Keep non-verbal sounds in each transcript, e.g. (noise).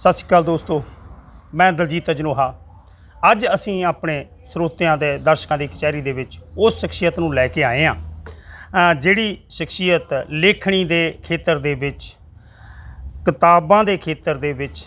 ਸਤਿ ਸ਼੍ਰੀ ਅਕਾਲ ਦੋਸਤੋ, ਮੈਂ ਦਲਜੀਤ ਅਜਨੋਹਾ। ਅੱਜ ਅਸੀਂ ਆਪਣੇ ਸਰੋਤਿਆਂ ਦੇ ਦਰਸ਼ਕਾਂ ਦੀ ਕਚਹਿਰੀ ਦੇ ਵਿੱਚ ਉਸ ਸ਼ਖਸੀਅਤ ਨੂੰ ਲੈ ਕੇ ਆਏ ਹਾਂ ਜਿਹੜੀ ਸ਼ਖਸੀਅਤ ਲੇਖਣੀ ਦੇ ਖੇਤਰ ਦੇ ਵਿੱਚ, ਕਿਤਾਬਾਂ ਦੇ ਖੇਤਰ ਦੇ ਵਿੱਚ,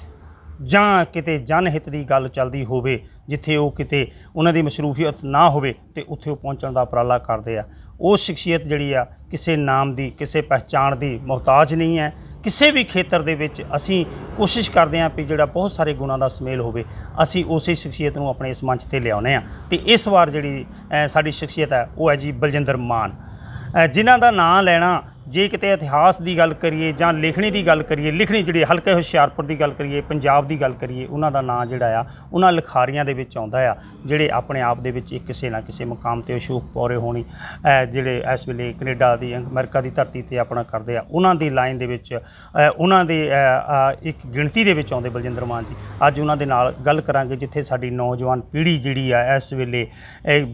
ਜਾਂ ਕਿਤੇ ਜਨਹਿਤ ਦੀ ਗੱਲ ਚੱਲਦੀ ਹੋਵੇ, ਜਿੱਥੇ ਉਹ ਕਿਤੇ ਉਹਨਾਂ ਦੀ ਮਸ਼ਰੂਫੀਅਤ ਨਾ ਹੋਵੇ ਤੇ ਉੱਥੇ ਉਹ ਪਹੁੰਚਣ ਦਾ ਉਪਰਾਲਾ ਕਰਦੇ ਆ। ਉਹ ਸ਼ਖਸੀਅਤ ਜਿਹੜੀ ਆ, ਕਿਸੇ ਨਾਮ ਦੀ, ਕਿਸੇ ਪਹਿਚਾਣ ਦੀ ਮੁਹਤਾਜ ਨਹੀਂ ਹੈ ਕਿਸੇ ਵੀ ਖੇਤਰ ਦੇ ਵਿੱਚ ਅਸੀਂ ਕੋਸ਼ਿਸ਼ ਕਰਦੇ ਹਾਂ ਵੀ ਜਿਹੜਾ ਬਹੁਤ ਸਾਰੇ ਗੁਣਾਂ ਦਾ ਸਮੇਲ ਹੋਵੇ, ਅਸੀਂ ਉਸੇ ਸ਼ਖਸੀਅਤ ਨੂੰ ਆਪਣੇ ਇਸ ਮੰਚ ਤੇ ਲਿਆਉਂਦੇ ਹਾਂ। ਤੇ ਇਸ ਵਾਰ ਜਿਹੜੀ ਸਾਡੀ ਸ਼ਖਸੀਅਤ ਹੈ, ਉਹ ਹੈ ਜੀ ਬਲਜਿੰਦਰ ਮਾਨ। ਜਿਨ੍ਹਾਂ ਦਾ ਨਾਂ ਲੈਣਾ ਜੇ ਕਿਤੇ ਇਤਿਹਾਸ ਦੀ ਗੱਲ ਕਰੀਏ ਜਾਂ ਲਿਖਣੀ ਦੀ ਗੱਲ ਕਰੀਏ, ਲਿਖਣੀ ਜਿਹੜੀ ਹਲਕੇ ਹੁਸ਼ਿਆਰਪੁਰ ਦੀ ਗੱਲ ਕਰੀਏ, ਪੰਜਾਬ ਦੀ ਗੱਲ ਕਰੀਏ, ਉਹਨਾਂ ਦਾ ਨਾਂ ਜਿਹੜਾ ਆ, ਉਹਨਾਂ ਲਿਖਾਰੀਆਂ ਦੇ ਵਿੱਚ ਆਉਂਦਾ ਆ, ਜਿਹੜੇ ਆਪਣੇ ਆਪ ਦੇ ਵਿੱਚ ਇੱਕ ਕਿਸੇ ਨਾ ਕਿਸੇ ਮੁਕਾਮ ਤੇ ਅਸ਼ੋਕ ਪੌਰੇ ਹੋਣੀ ਜਿਹੜੇ ਇਸ ਵੇਲੇ ਕੈਨੇਡਾ ਦੀ, ਅਮਰੀਕਾ ਦੀ ਧਰਤੀ ਤੇ ਆਪਣਾ ਕਰਦੇ ਆ, ਉਹਨਾਂ ਦੀ ਲਾਈਨ ਦੇ ਵਿੱਚ ਉਹਨਾਂ ਦੇ ਇੱਕ ਗਿਣਤੀ ਦੇ ਵਿੱਚ ਆਉਂਦੇ ਬਲਜਿੰਦਰ ਮਾਨ ਜੀ। ਅੱਜ ਉਹਨਾਂ ਦੇ ਨਾਲ ਗੱਲ ਕਰਾਂਗੇ ਜਿੱਥੇ ਸਾਡੀ ਨੌਜਵਾਨ ਪੀੜ੍ਹੀ ਜਿਹੜੀ ਆ, ਇਸ ਵੇਲੇ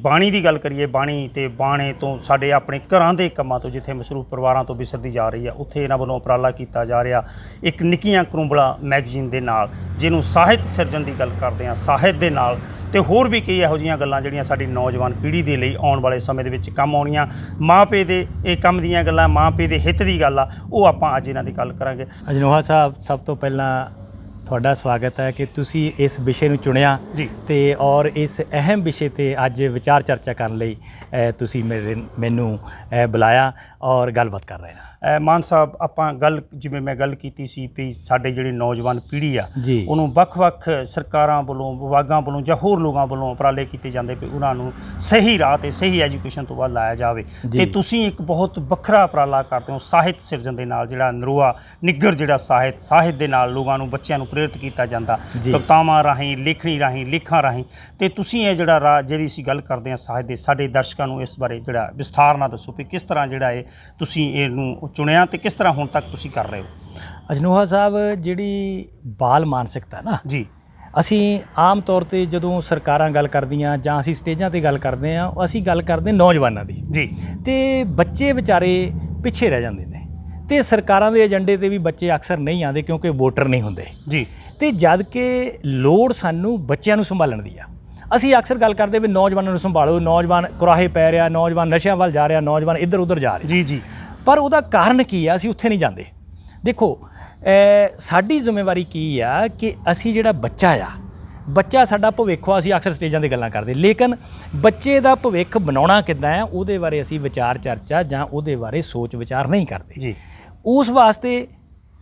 ਬਾਣੀ ਦੀ ਗੱਲ ਕਰੀਏ, ਬਾਣੀ ਤੇ ਬਾਣੇ ਤੋਂ ਸਾਡੇ ਆਪਣੇ ਘਰਾਂ ਦੇ ਕੰਮਾਂ ਤੋਂ ਜਿੱਥੇ ਮਸਰੂਫ ਪਰਿਵਾਰ ਤੋਂ ਵਿਸਰਦੀ ਜਾ ਰਹੀ ਆ ਉੱਥੇ ਇਹਨਾਂ ਵੱਲੋਂ ਉਪਰਾਲਾ ਕੀਤਾ ਜਾ ਰਿਹਾ। ਇੱਕ ਨਿੱਕੀਆਂ ਕਰੂੰਬਲਾ ਮੈਗਜ਼ੀਨ ਦੇ ਨਾਲ, ਜਿਹਨੂੰ ਸਾਹਿਤ ਸਿਰਜਣ ਦੀ ਗੱਲ ਕਰਦੇ ਆ ਸਾਹਿਤ ਦੇ ਨਾਲ। ਤੇ ਹੋਰ ਵੀ ਕਈ ਇਹੋ ਜਿਹੀਆਂ ਗੱਲਾਂ ਜਿਹੜੀਆਂ ਸਾਡੀ ਨੌਜਵਾਨ ਪੀੜ੍ਹੀ ਦੇ ਲਈ ਆਉਣ ਵਾਲੇ ਸਮੇਂ ਦੇ ਵਿੱਚ ਕੰਮ ਆਉਣੀਆਂ। ਮਾਪੇ ਦੇ ਇਹ ਕੰਮ ਦੀਆਂ ਗੱਲਾਂ ਮਾਪੇ ਦੇ ਹਿੱਤ ਦੀ ਗੱਲ ਆ, ਉਹ ਆਪਾਂ ਅੱਜ ਇਹਨਾਂ ਦੀ ਗੱਲ ਕਰਾਂਗੇ। ਅਜਨੋਹਾ ਸਾਹਿਬ, ਸਭ ਤੋਂ ਪਹਿਲਾਂ ਤੁਹਾਡਾ ਸਵਾਗਤ ਹੈ ਕਿ ਤੁਸੀਂ ਇਸ ਵਿਸ਼ੇ ਨੂੰ ਚੁਣਿਆ ਜੀ। ਤੇ ਔਰ ਇਸ ਅਹਿਮ ਵਿਸ਼ੇ ਤੇ ਅੱਜ ਵਿਚਾਰ ਚਰਚਾ ਕਰਨ ਲਈ ਤੁਸੀਂ ਮੇਰੇ ਮੈਨੂੰ ਬੁਲਾਇਆ ਔਰ ਗੱਲਬਾਤ ਕਰ ਰਹੇ ਹਾਂ ਮਾਨ ਸਾਹਿਬ ਆਪਾਂ ਗੱਲ ਜਿਵੇਂ ਮੈਂ ਗੱਲ ਕੀਤੀ ਸੀ ਵੀ ਸਾਡੇ ਜਿਹੜੀ ਨੌਜਵਾਨ ਪੀੜ੍ਹੀ ਆ। ਉਹਨੂੰ ਵੱਖ-ਵੱਖ ਸਰਕਾਰਾਂ ਵੱਲੋਂ ਵਿਭਾਗਾਂ ਵੱਲੋਂ ਜਾਂ ਹੋਰ ਲੋਕਾਂ ਵੱਲੋਂ ਉਪਰਾਲੇ ਕੀਤੇ ਜਾਂਦੇ ਵੀ ਉਹਨਾਂ ਨੂੰ ਸਹੀ ਰਾਹ ਤੇ ਸਹੀ ਐਜੂਕੇਸ਼ਨ ਤੋਂ ਬਾਅਦ ਲਾਇਆ ਜਾਵੇ। ਤੇ ਤੁਸੀਂ ਇੱਕ ਬਹੁਤ ਵੱਖਰਾ ਉਪਰਾਲਾ ਕਰਦੇ ਹੋ ਸਾਹਿਤ ਸਿਰਜਣ ਦੇ ਨਾਲ ਜਿਹੜਾ ਨਰੂਆ ਨਿੱਗਰ ਜਿਹੜਾ ਸਾਹਿਤ ਸਾਹਿਤ ਦੇ ਨਾਲ ਲੋਕਾਂ ਨੂੰ ਬੱਚਿਆਂ ਨੂੰ ਪ੍ਰੇਰਿਤ ਕੀਤਾ ਜਾਂਦਾ। ਕਵਿਤਾਵਾਂ ਰਾਹੀਂ ਲਿਖਣੀ ਰਾਹੀਂ ਲਿਖਾਂ ਰਾਹੀਂ ਤੇ ਤੁਸੀਂ ਇਹ ਜਿਹੜਾ ਰਾਹ ਜਿਹੜੀ ਅਸੀਂ ਗੱਲ ਕਰਦੇ ਹਾਂ ਸਾਹਿਤ ਦੇ ਸਾਡੇ ਦਰਸ਼ਕਾਂ ਨੂੰ ਇਸ ਬਾਰੇ ਜਿਹੜਾ ਵਿਸਥਾਰ ਨਾਲ ਦੱਸੋ ਵੀ ਕਿਸ ਤਰ੍ਹਾਂ ਜਿਹੜਾ ਇਹ ਤੁਸੀਂ ਇਹਨੂੰ ਚੁਣਿਆ ਤੇ ਕਿਸ ਤਰ੍ਹਾਂ ਹੁਣ ਤੱਕ ਤੁਸੀਂ ਕਰ ਰਹੇ ਹੋ? ਅਜਨੋਹਾ ਸਾਹਿਬ ਜਿਹੜੀ ਬਾਲ ਮਾਨਸਿਕਤਾ ਨਾ ਜੀ। ਅਸੀਂ ਆਮ ਤੌਰ ਤੇ ਜਦੋਂ ਸਰਕਾਰਾਂ ਗੱਲ ਕਰਦੀਆਂ ਜਾਂ ਅਸੀਂ ਸਟੇਜਾਂ ਤੇ ਗੱਲ ਕਰਦੇ ਆ ਅਸੀਂ ਗੱਲ ਕਰਦੇ ਨੌਜਵਾਨਾਂ ਦੀ। ਜੀ। ਤੇ ਬੱਚੇ ਵਿਚਾਰੇ ਪਿੱਛੇ ਰਹਿ ਜਾਂਦੇ ਨੇ। ਤੇ ਸਰਕਾਰਾਂ ਦੇ ਏਜੰਡੇ ਤੇ ਵੀ ਬੱਚੇ ਅਕਸਰ ਨਹੀਂ ਆਉਂਦੇ ਕਿਉਂਕਿ ਵੋਟਰ ਨਹੀਂ ਹੁੰਦੇ। ਜੀ। ਤੇ ਜਦ ਕਿ ਲੋੜ ਸਾਨੂੰ ਬੱਚਿਆਂ ਨੂੰ ਸੰਭਾਲਣ ਦੀ ਆ। ਅਸੀਂ ਅਕਸਰ ਗੱਲ ਕਰਦੇ ਵੀ ਨੌਜਵਾਨਾਂ ਨੂੰ ਸੰਭਾਲੋ ਨੌਜਵਾਨ ਕੁਰਾਹੇ ਪੈ ਰਿਹਾ ਨੌਜਵਾਨ ਨਸ਼ਿਆਂ ਵੱਲ ਜਾ ਰਿਹਾ ਨੌਜਵਾਨ ਇੱਧਰ ਉੱਧਰ ਜਾ ਰਿਹਾ। ਜੀ ਜੀ। ਪਰ ਉਹਦਾ ਕਾਰਨ ਕੀ ਆ? ਅਸੀਂ ਉੱਥੇ ਨਹੀਂ ਜਾਂਦੇ। ਦੇਖੋ ਸਾਡੀ ਜ਼ਿੰਮੇਵਾਰੀ ਕੀ ਆ ਕਿ ਅਸੀਂ ਜਿਹੜਾ ਬੱਚਾ ਆ ਬੱਚਾ ਸਾਡਾ ਭਵਿੱਖ ਆ ਅਸੀਂ ਅਕਸਰ ਸਟੇਜਾਂ ਤੇ ਗੱਲਾਂ ਕਰਦੇ। ਲੇਕਿਨ ਬੱਚੇ ਦਾ ਭਵਿੱਖ ਬਣਾਉਣਾ ਕਿੱਦਾਂ ਹੈ ਉਹਦੇ ਬਾਰੇ ਅਸੀਂ ਵਿਚਾਰ ਚਰਚਾ ਜਾਂ ਉਹਦੇ ਬਾਰੇ ਸੋਚ ਵਿਚਾਰ ਨਹੀਂ ਕਰਦੇ। ਜੀ। ਉਸ ਵਾਸਤੇ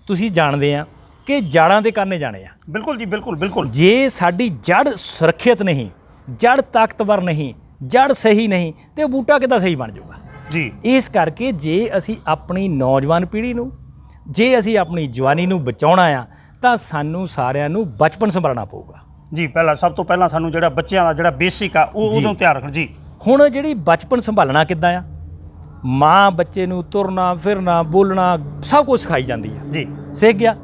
ਤੁਸੀਂ ਜਾਣਦੇ ਆ ਕਿ ਜੜਾਂ ਦੇ ਕਰਨੇ ਜਾਣੇ ਆ। ਬਿਲਕੁਲ ਜੀ ਬਿਲਕੁਲ ਬਿਲਕੁਲ। ਜੇ ਸਾਡੀ ਜੜ ਸੁਰੱਖਿਅਤ ਨਹੀਂ ਜੜ ਤਾਕਤਵਰ ਨਹੀਂ ਜੜ ਸਹੀ ਨਹੀਂ ਤੇ ਬੂਟਾ ਕਿੱਦਾਂ ਸਹੀ ਬਣ ਜਾਊਗਾ? ਜੀ। ਇਸ ਕਰਕੇ ਜੇ ਅਸੀਂ ਆਪਣੀ ਨੌਜਵਾਨ ਪੀੜ੍ਹੀ ਨੂੰ ਜੇ ਅਸੀਂ ਆਪਣੀ ਜਵਾਨੀ ਨੂੰ ਬਚਾਉਣਾ ਆ ਤਾਂ ਸਾਨੂੰ ਸਾਰਿਆਂ ਨੂੰ ਬਚਪਨ ਸੰਭਾਲਣਾ ਪਊਗਾ। ਜੀ ਪਹਿਲਾਂ ਸਭ ਤੋਂ ਪਹਿਲਾਂ ਸਾਨੂੰ ਜਿਹੜਾ ਬੱਚਿਆਂ ਦਾ ਜਿਹੜਾ ਬੇਸਿਕ ਆ ਉਹ। ਉਦੋਂ ਤਿਆਰ ਰੱਖਣਾ ਜੀ। ਹੁਣ ਜਿਹੜੀ ਬਚਪਨ ਸੰਭਾਲਣਾ ਕਿੱਦਾਂ ਆ? ਮਾਂ ਬੱਚੇ ਨੂੰ ਤੁਰਨਾ ਫਿਰਨਾ ਬੋਲਣਾ ਸਭ ਕੁਝ ਸਿਖਾਈ ਜਾਂਦੀ ਆ। ਜੀ। ਸਿੱਖ ਗਿਆ।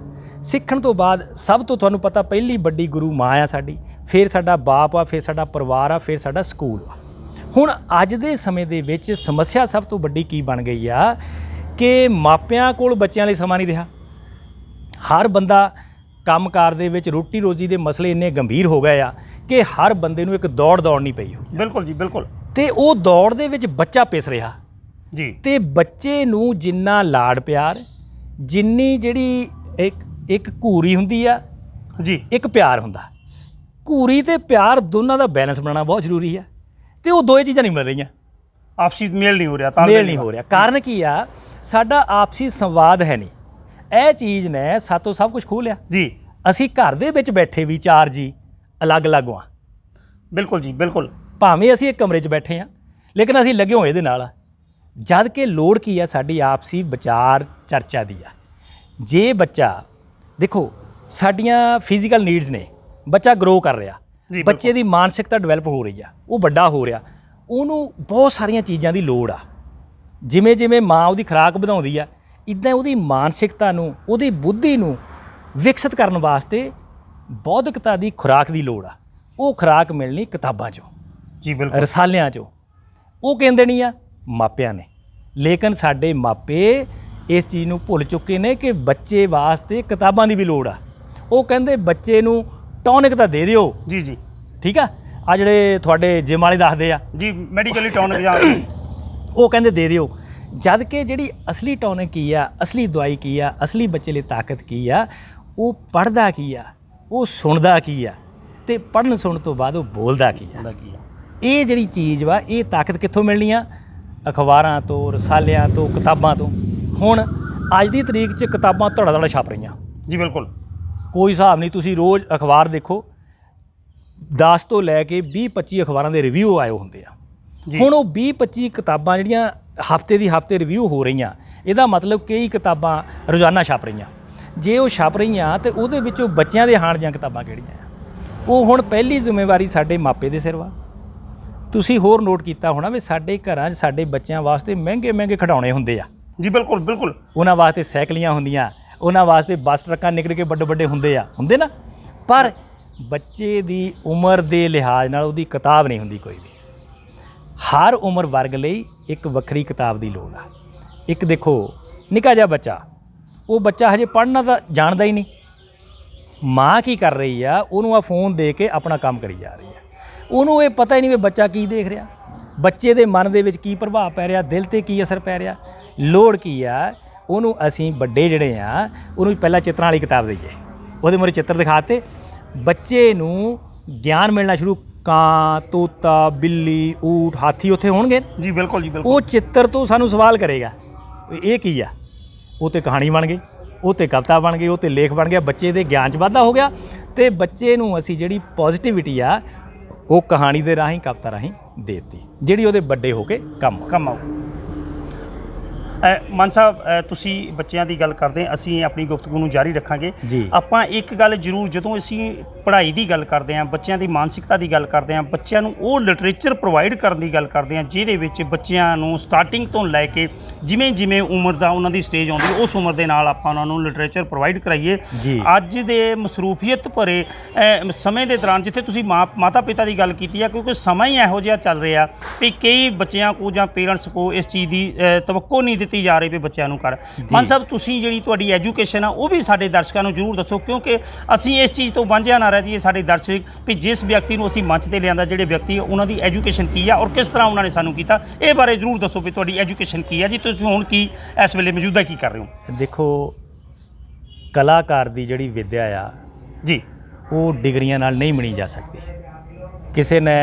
ਸਿੱਖਣ ਤੋਂ ਬਾਅਦ ਸਭ ਤੋਂ ਤੁਹਾਨੂੰ ਪਤਾ ਪਹਿਲੀ ਵੱਡੀ ਗੁਰੂ ਮਾਂ ਆ ਸਾਡੀ। ਫਿਰ ਸਾਡਾ ਬਾਪ ਆ ਫਿਰ ਸਾਡਾ ਪਰਿਵਾਰ ਆ ਫਿਰ ਸਾਡਾ ਸਕੂਲ ਆ। ਹੁਣ ਅੱਜ ਦੇ ਸਮੇਂ ਦੇ ਵਿੱਚ ਸਮੱਸਿਆ ਸਭ ਤੋਂ ਵੱਡੀ ਕੀ ਬਣ ਗਈ ਆ ਕਿ ਮਾਪਿਆਂ ਕੋਲ ਬੱਚਿਆਂ ਲਈ ਸਮਾਂ ਨਹੀਂ ਰਿਹਾ। ਹਰ ਬੰਦਾ ਕੰਮਕਾਰ ਦੇ ਵਿੱਚ ਰੋਟੀ ਰੋਜੀ ਦੇ ਮਸਲੇ ਇੰਨੇ ਗੰਭੀਰ ਹੋ ਗਏ ਆ ਕਿ ਹਰ ਬੰਦੇ ਨੂੰ ਇੱਕ ਦੌੜ ਦੌੜਨੀ ਪਈ ਹੋ ਬਿਲਕੁਲ ਜੀ ਬਿਲਕੁਲ। ਤੇ ਉਹ ਦੌੜ ਦੇ ਵਿੱਚ ਬੱਚਾ ਪਿਸ ਰਿਹਾ। ਜੀ। ਤੇ ਬੱਚੇ ਨੂੰ ਜਿੰਨਾ ਲਾਡ ਪਿਆਰ ਜਿੰਨੀ ਜਿਹੜੀ ਇੱਕ ਇੱਕ ਘੂਰੀ ਹੁੰਦੀ ਆ ਜੀ। ਇੱਕ ਪਿਆਰ ਹੁੰਦਾ। ਘੂਰੀ ਤੇ ਪਿਆਰ ਦੋਨਾਂ ਦਾ ਬੈਲੈਂਸ ਬਣਾਉਣਾ ਬਹੁਤ ਜ਼ਰੂਰੀ ਆ ਤੇ ਉਹ ਦੋਏ ਚੀਜ਼ਾਂ ਨਹੀਂ ਮਿਲ ਰਹੀਆਂ। ਆਪਸੀ ਮੇਲ ਨਹੀਂ ਹੋ ਰਿਹਾ ਤਾਲਮੇਲ ਮੇਲ ਨਹੀਂ ਹੋ ਰਿਹਾ। ਕਾਰਨ ਕੀ ਆ? ਸਾਡਾ ਆਪਸੀ ਸੰਵਾਦ ਹੈ ਨਹੀਂ। ਇਹ ਚੀਜ਼ ਨੇ ਸਾਤੋਂ ਸਭ ਕੁਝ ਖੋਹ ਲਿਆ। ਜੀ। ਅਸੀਂ ਘਰ ਦੇ ਵਿੱਚ ਬੈਠੇ ਵੀ ਚਾਰ ਜੀ ਅਲੱਗ-ਅਲੱਗ ਵਾਂ ਬਿਲਕੁਲ ਜੀ ਬਿਲਕੁਲ। ਭਾਵੇਂ ਅਸੀਂ ਇੱਕ ਕਮਰੇ 'ਚ ਬੈਠੇ ਆ ਲੇਕਿਨ ਅਸੀਂ ਲੱਗੇ ਹੋਏ ਇਹਦੇ ਨਾਲ ਆ। ਜਦ ਕਿ ਲੋੜ ਕੀ ਆ ਸਾਡੀ ਆਪਸੀ ਵਿਚਾਰ ਚਰਚਾ ਦੀ ਆ। ਜੇ ਬੱਚਾ ਦੇਖੋ ਸਾਡੀਆਂ ਫਿਜ਼ੀਕਲ ਨੀਡਸ ਨੇ। ਬੱਚਾ ਗਰੋ ਕਰ ਰਿਹਾ। ਬੱਚੇ ਦੀ ਮਾਨਸਿਕਤਾ ਡਿਵੈਲਪ ਹੋ ਰਹੀ ਆ ਉਹ ਵੱਡਾ ਹੋ ਰਿਹਾ। ਉਹਨੂੰ ਬਹੁਤ ਸਾਰੀਆਂ ਚੀਜ਼ਾਂ ਦੀ ਲੋੜ ਆ। ਜਿਵੇਂ ਜਿਵੇਂ ਮਾਂ ਉਹਦੀ ਖੁਰਾਕ ਵਧਾਉਂਦੀ ਆ ਇਦਾਂ ਉਹਦੀ ਮਾਨਸਿਕਤਾ ਨੂੰ ਉਹਦੀ ਬੁੱਧੀ ਨੂੰ ਵਿਕਸਿਤ ਕਰਨ ਵਾਸਤੇ ਬੌਧਿਕਤਾ ਦੀ ਖੁਰਾਕ ਦੀ ਲੋੜ ਆ। ਉਹ ਖੁਰਾਕ ਮਿਲਣੀ ਕਿਤਾਬਾਂ 'ਚੋਂ ਜੀ ਬਿਲਕੁਲ। ਰਸਾਲਿਆਂ 'ਚੋਂ। ਉਹ ਕਹਿੰਦੇ ਨਹੀਂ ਆ? ਮਾਪਿਆਂ ਨੇ। ਲੇਕਿਨ ਸਾਡੇ ਮਾਪੇ ਇਸ ਚੀਜ਼ ਨੂੰ ਭੁੱਲ ਚੁੱਕੇ ਨੇ ਕਿ ਬੱਚੇ ਵਾਸਤੇ ਕਿਤਾਬਾਂ ਦੀ ਵੀ ਲੋੜ ਆ। ਉਹ ਕਹਿੰਦੇ ਬੱਚੇ ਨੂੰ ਟੌਨਿਕ ਤਾਂ ਦੇ ਦਿਓ। ਜੀ ਜੀ। ਠੀਕ ਆ? ਆ ਜਿਹੜੇ ਤੁਹਾਡੇ ਜਿਮ ਵਾਲੇ ਦੱਸਦੇ ਆ। ਜੀ ਮੈਡੀਕਲੀ ਟੌਨਿਕ ਜਾਂ (coughs) ਉਹ ਕਹਿੰਦੇ ਦੇ ਦਿਓ। ਜਦ ਕਿ ਜਿਹੜੀ ਅਸਲੀ ਟੌਨਿਕ ਕੀ ਆ ਅਸਲੀ ਦਵਾਈ ਕੀ ਆ ਅਸਲੀ ਬੱਚੇ ਲਈ ਤਾਕਤ ਕੀ ਆ ਉਹ ਪੜਦਾ ਕੀ ਆ ਉਹ ਸੁਣਦਾ ਕੀ ਆ ਤੇ ਪੜਨ ਸੁਣਨ ਤੋਂ ਬਾਅਦ ਉਹ ਬੋਲਦਾ ਕੀ ਆ। ਹੁੰਦਾ ਕੀ ਆ। ਇਹ ਜਿਹੜੀ ਚੀਜ਼ ਵਾ ਇਹ ਤਾਕਤ ਕਿੱਥੋਂ ਮਿਲਣੀ ਆ? ਅਖਬਾਰਾਂ ਤੋਂ ਰਸਾਲਿਆਂ ਤੋਂ ਕਿਤਾਬਾਂ ਤੋਂ। ਹੁਣ ਅੱਜ ਦੀ ਤਰੀਕ 'ਚ ਕਿਤਾਬਾਂ ਧੜਾ ਧੜਾ ਛਪ ਰਹੀਆਂ। ਜੀ ਬਿਲਕੁਲ। ਕੋਈ ਹਿਸਾਬ ਨਹੀਂ ਤੁਸੀਂ ਰੋਜ਼ ਅਖਬਾਰ ਦੇਖੋ। 10 ਤੋਂ ਲੈ ਕੇ 20 25 ਅਖਬਾਰਾਂ ਦੇ ਰਿਵਿਊ ਆਏ ਹੁੰਦੇ ਆ। ਜੀ। ਹੁਣ ਉਹ 20 25 ਕਿਤਾਬਾਂ ਜਿਹੜੀਆਂ ਹਫ਼ਤੇ ਦੀ ਹਫ਼ਤੇ ਰਿਵਿਊ ਹੋ ਰਹੀਆਂ ਇਹਦਾ ਮਤਲਬ ਕਈ ਕਿਤਾਬਾਂ ਰੋਜ਼ਾਨਾ ਛਪ ਰਹੀਆਂ। ਜੇ ਉਹ ਛਪ ਰਹੀਆਂ ਤੇ ਉਹਦੇ ਵਿੱਚੋਂ ਬੱਚਿਆਂ ਦੇ ਹਾਣ ਦੀਆਂ ਕਿਤਾਬਾਂ ਕਿਹੜੀਆਂ ਆ? ਉਹ ਹੁਣ ਪਹਿਲੀ ਜ਼ਿੰਮੇਵਾਰੀ ਸਾਡੇ ਮਾਪੇ ਦੇ ਸਿਰ ਵਾ। ਤੁਸੀਂ ਹੋਰ ਨੋਟ ਕੀਤਾ ਹੋਣਾ ਵੀ ਸਾਡੇ ਘਰਾਂ 'ਚ ਸਾਡੇ ਬੱਚਿਆਂ ਵਾਸਤੇ ਮਹਿੰਗੇ ਮਹਿੰਗੇ ਖਿਡੌਣੇ ਹੁੰਦੇ ਆ। ਜੀ ਬਿਲਕੁਲ ਬਿਲਕੁਲ। ਉਹਨਾਂ ਵਾਸਤੇ ਸਾਈਕਲੀਆਂ ਹੁੰਦੀਆਂ ਉਹਨਾਂ ਵਾਸਤੇ ਬੱਸ ਟਰੱਕਾਂ ਨਿਕਲ ਕੇ ਵੱਡੇ ਵੱਡੇ ਹੁੰਦੇ ਆ, ਹੁੰਦੇ ਨਾ? ਪਰ ਬੱਚੇ ਦੀ ਉਮਰ ਦੇ ਲਿਹਾਜ਼ ਨਾਲ ਉਹਦੀ ਕਿਤਾਬ ਨਹੀਂ ਹੁੰਦੀ ਕੋਈ ਵੀ। ਹਰ ਉਮਰ ਵਰਗ ਲਈ ਇੱਕ ਵੱਖਰੀ ਕਿਤਾਬ ਦੀ ਲੋੜ ਆ। ਇੱਕ ਦੇਖੋ, ਨਿੱਕਾ ਜਿਹਾ ਬੱਚਾ, ਉਹ ਬੱਚਾ ਹਜੇ ਪੜ੍ਹਨਾ ਤਾਂ ਜਾਣਦਾ ਹੀ ਨਹੀਂ। ਮਾਂ ਕੀ ਕਰ ਰਹੀ ਆ, ਉਹਨੂੰ ਆ ਫੋਨ ਦੇ ਕੇ ਆਪਣਾ ਕੰਮ ਕਰੀ ਜਾ ਰਹੀ ਆ। ਉਹਨੂੰ ਇਹ ਪਤਾ ਹੀ ਨਹੀਂ ਵੀ ਬੱਚਾ ਕੀ ਦੇਖ ਰਿਹਾ। ਬੱਚੇ ਦੇ ਮਨ ਦੇ ਵਿੱਚ ਕੀ ਪ੍ਰਭਾਵ ਪੈ ਰਿਹਾ, ਦਿਲ ਤੇ ਕੀ ਅਸਰ ਪੈ ਰਿਹਾ। ਲੋੜ ਕੀ ਆ ਉਹਨੂੰ ਅਸੀਂ ਵੱਡੇ ਜਿਹੜੇ ਆ ਉਹਨੂੰ ਪਹਿਲਾਂ ਚਿੱਤਰਾਂ ਵਾਲੀ ਕਿਤਾਬ ਦਈਏ। ਉਹਦੇ ਮੂਹਰੇ ਚਿੱਤਰ ਦਿਖਾਤੇ। ਬੱਚੇ ਨੂੰ ਗਿਆਨ ਮਿਲਣਾ ਸ਼ੁਰੂ ਕਾਂ ਤੋਤਾ ਬਿੱਲੀ ਊਠ ਹਾਥੀ ਉੱਥੇ ਹੋਣਗੇ। ਜੀ ਬਿਲਕੁਲ ਜੀ ਬਿਲਕੁਲ। ਉਹ ਚਿੱਤਰ ਤੋਂ ਸਾਨੂੰ ਸਵਾਲ ਕਰੇਗਾ ਇਹ ਕੀ ਆ? ਉਹ ਤੇ ਕਹਾਣੀ ਬਣ ਗਈ ਉਹ ਤੇ ਕਵਿਤਾ ਬਣ ਗਈ ਉਹ ਤੇ ਲੇਖ ਬਣ ਗਿਆ ਬੱਚੇ ਦੇ ਗਿਆਨ 'ਚ ਵਾਧਾ ਹੋ ਗਿਆ। ਤੇ ਬੱਚੇ ਨੂੰ ਅਸੀਂ ਜਿਹੜੀ ਪੋਜ਼ਿਟਿਵਿਟੀ ਆ ਉਹ ਕਹਾਣੀ ਦੇ ਰਾਹੀਂ ਕਵਿਤਾ ਰਾਹੀਂ ਦੇਤੀ ਜਿਹੜੀ ਉਹਦੇ ਵੱਡੇ ਹੋ ਕੇ ਕੰਮ। ਕੰਮ ਆਓ ਅ, ਮਾਨ ਸਾਹਿਬ ਅ, ਤੁਸੀਂ ਬੱਚਿਆਂ ਦੀ ਗੱਲ ਕਰਦੇ ਹਾਂ, ਅਸੀਂ ਆਪਣੀ ਗੁਫ਼ਤਗੂ ਨੂੰ ਜਾਰੀ ਰੱਖਾਂਗੇ ਜੀ। ਆਪਾਂ ਇੱਕ ਗੱਲ ਜ਼ਰੂਰ ਜਦੋਂ ਅਸੀਂ ਪੜ੍ਹਾਈ ਦੀ ਗੱਲ ਕਰਦੇ ਹਾਂ ਬੱਚਿਆਂ ਦੀ ਮਾਨਸਿਕਤਾ ਦੀ ਗੱਲ ਕਰਦੇ ਹਾਂ ਬੱਚਿਆਂ ਨੂੰ ਉਹ ਲਿਟਰੇਚਰ ਪ੍ਰੋਵਾਈਡ ਕਰਨ ਦੀ ਗੱਲ ਕਰਦੇ ਹਾਂ ਜਿਹਦੇ ਵਿੱਚ ਬੱਚਿਆਂ ਨੂੰ ਸਟਾਰਟਿੰਗ ਤੋਂ ਲੈ ਕੇ ਜਿਵੇਂ ਜਿਵੇਂ ਉਮਰ ਦਾ ਉਹਨਾਂ ਦੀ ਸਟੇਜ ਆਉਂਦੀ ਉਸ ਉਮਰ ਦੇ ਨਾਲ ਆਪਾਂ ਉਹਨਾਂ ਨੂੰ ਲਿਟਰੇਚਰ ਪ੍ਰੋਵਾਈਡ ਕਰਾਈਏ ਜੀ। ਅੱਜ ਦੇ ਮਸਰੂਫੀਅਤ ਭਰੇ ਅ, ਸਮੇਂ ਦੇ ਦੌਰਾਨ ਜਿੱਥੇ ਤੁਸੀਂ ਮਾਤਾ ਪਿਤਾ ਦੀ ਗੱਲ ਕੀਤੀ ਆ ਕਿਉਂਕਿ ਸਮਾਂ ਹੀ ਇਹੋ ਜਿਹਾ ਚੱਲ ਰਿਹਾ ਵੀ ਕਈ ਬੱਚਿਆਂ ਕੋ ਜਾਂ ਪੇਰੈਂਟਸ ਕੋ ਇਸ ਚੀਜ਼ ਦੀ ਅ, ਤਵੱਕੋ ਨਹੀਂ ਦਿੱਤੀ ਜਾ ਰਹੀ ਵੀ ਬੱਚਿਆਂ ਨੂੰ ਕਰ। ਮਾਨ ਸਾਹਿਬ ਤੁਸੀਂ ਜਿਹੜੀ ਤੁਹਾਡੀ ਐਜੂਕੇਸ਼ਨ ਆ ਉਹ ਵੀ ਸਾਡੇ ਦਰਸ਼ਕਾਂ ਨੂੰ ਜ਼ਰੂਰ ਦੱਸੋ ਕਿਉਂਕਿ ਅਸੀਂ ਇਸ ਚੀਜ਼ ਤੋਂ ਵਾਂਝਿਆ ਨਾ ਰਹਿ ਜਾਈਏ ਸਾਡੇ ਦਰਸ਼ਕ ਵੀ ਜਿਸ ਵਿਅਕਤੀ ਨੂੰ ਅਸੀਂ ਮੰਚ ਤੇ ਲਿਆਂਦਾ ਜਿਹੜੇ ਵਿਅਕਤੀ ਉਹਨਾਂ ਦੀ ਐਜੂਕੇਸ਼ਨ ਕੀ ਆ ਔਰ ਕਿਸ ਤਰ੍ਹਾਂ ਉਹਨਾਂ ਨੇ ਸਾਨੂੰ ਕੀਤਾ ਇਹ ਬਾਰੇ ਜ਼ਰੂਰ ਦੱਸੋ ਵੀ ਤੁਹਾਡੀ ਐਜੂਕੇਸ਼ਨ ਕੀ ਆ। ਜੀ ਤੁਸੀਂ ਹੁਣ ਕੀ ਇਸ ਵੇਲੇ ਮੌਜੂਦਾ ਕੀ ਕਰ ਰਹੇ ਹੋ? ਦੇਖੋ ਕਲਾਕਾਰ ਦੀ ਜਿਹੜੀ ਵਿਦਿਆ ਆ ਜੀ। ਉਹ ਡਿਗਰੀਆਂ ਨਾਲ ਨਹੀਂ ਬਣੀ ਜਾ ਸਕਦੀ। ਕਿਸੇ ਨੇ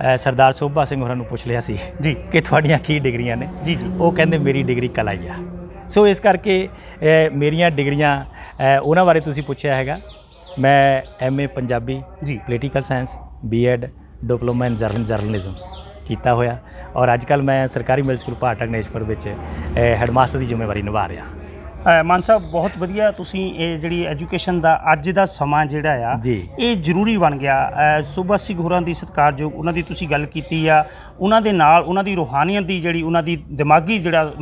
ਅ, ਸਰਦਾਰ ਸੋਭਾ ਸਿੰਘ ਹੋਰਾਂ ਨੂੰ ਪੁੱਛ ਲਿਆ ਸੀ ਜੀ। ਕਿ ਤੁਹਾਡੀਆਂ ਕੀ ਡਿਗਰੀਆਂ ਨੇ? ਜੀ ਜੀ। ਉਹ ਕਹਿੰਦੇ ਮੇਰੀ ਡਿਗਰੀ ਕਲਾ ਹੀ ਆ। ਸੋ ਇਸ ਕਰਕੇ ਅ, ਮੇਰੀਆਂ ਡਿਗਰੀਆਂ ਅ, ਉਹਨਾਂ ਬਾਰੇ ਤੁਸੀਂ ਪੁੱਛਿਆ ਹੈਗਾ। ਮੈਂ ਐਮਏ ਪੰਜਾਬੀ ਜੀ। Political science BEd diploma in journal journalism ਕੀਤਾ ਹੋਇਆ। ਔਰ ਅੱਜ ਕੱਲ ਮੈਂ ਸਰਕਾਰੀ ਮਿਡਲ ਸਕੂਲ ਭਾਟਕ ਨੇਸ਼ਪੁਰ ਵਿੱਚ ਹੈਡਮਾਸਟਰ ਦੀ ਜ਼ਿੰਮੇਵਾਰੀ ਨਿਭਾ ਰਿਹਾ। ਅ, ਮਾਨ ਸਾਹਿਬ ਬਹੁਤ ਵਧੀਆ ਤੁਸੀਂ ਇਹ ਜਿਹੜੀ ਐਜੂਕੇਸ਼ਨ ਦਾ ਅੱਜ ਦਾ ਸਮਾਂ ਜਿਹੜਾ ਆ ਜੀ। ਇਹ ਜ਼ਰੂਰੀ ਬਣ ਗਿਆ ਸੁਭਾ ਸਿੰਘ ਹੋਰਾਂ ਦੀ ਸਤਿਕਾਰਯੋਗ ਉਹਨਾਂ ਦੀ ਤੁਸੀਂ ਗੱਲ ਕੀਤੀ ਆ ਉਹਨਾਂ ਦੇ ਨਾਲ ਉਹਨਾਂ ਦੀ ਰੂਹਾਨੀਅਤ ਦੀ ਜਿਹੜੀ ਉਹਨਾਂ ਦੀ ਦਿਮਾਗੀ ਜਿਹੜਾ